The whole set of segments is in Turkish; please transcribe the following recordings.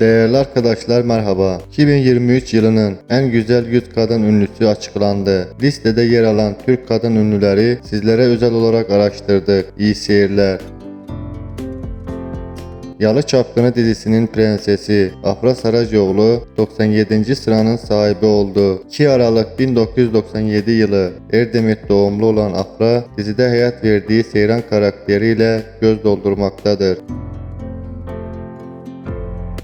Değerli arkadaşlar merhaba. 2023 yılının en güzel 100 kadın ünlüsü açıklandı. Listede yer alan Türk kadın ünlüleri sizlere özel olarak araştırdık. İyi seyirler. Yalı Çapkını dizisinin prensesi Afra Saracoğlu 97. sıranın sahibi oldu. 2 Aralık 1997 yılı Erdemir doğumlu olan Afra dizide hayat verdiği Seyran karakteriyle göz doldurmaktadır.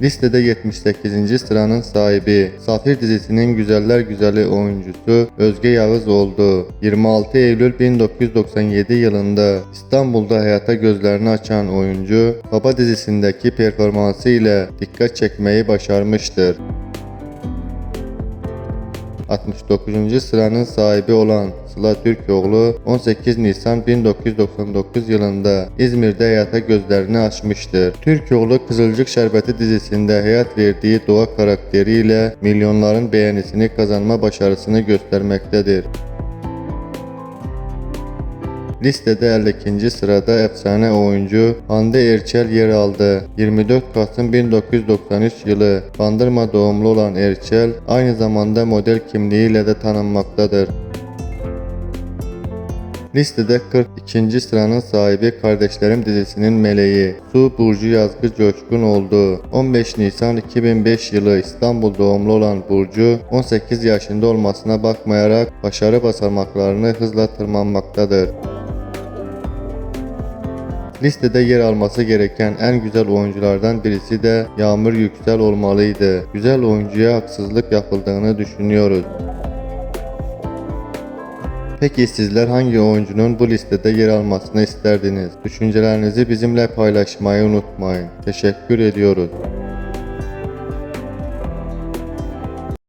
Listede 78. sıranın sahibi Safir dizisinin Güzeller Güzeli oyuncusu Özge Yağız oldu. 26 Eylül 1997 yılında İstanbul'da hayata gözlerini açan oyuncu Baba dizisindeki performansı ile dikkat çekmeyi başarmıştır. 69-cu sıranın sahibi olan Sıla Türkoğlu 18 Nisan 1999 yılında İzmirdə həyata gözlərini açmışdır. Türkoğlu Qızılcıq Şərbəti dizisində həyat verdiyi doğa karakteri ilə milyonların bəyənisini qazanma başarısını göstərməkdədir. Listede 52. sırada efsane oyuncu Hande Erçel yer aldı. 24 Kasım 1993 yılı Bandırma doğumlu olan Erçel aynı zamanda model kimliğiyle de tanınmaktadır. Listede 42. sıranın sahibi Kardeşlerim dizisinin meleği Su Burcu Yazgı Coşkun oldu. 15 Nisan 2005 yılı İstanbul doğumlu olan Burcu 18 yaşında olmasına bakmayarak başarı basamaklarını hızla tırmanmaktadır. Listede yer alması gereken en güzel oyunculardan birisi de Yağmur Yüksel olmalıydı. Güzel oyuncuya haksızlık yapıldığını düşünüyoruz. Peki sizler hangi oyuncunun bu listede yer almasını isterdiniz? Düşüncelerinizi bizimle paylaşmayı unutmayın. Teşekkür ediyoruz.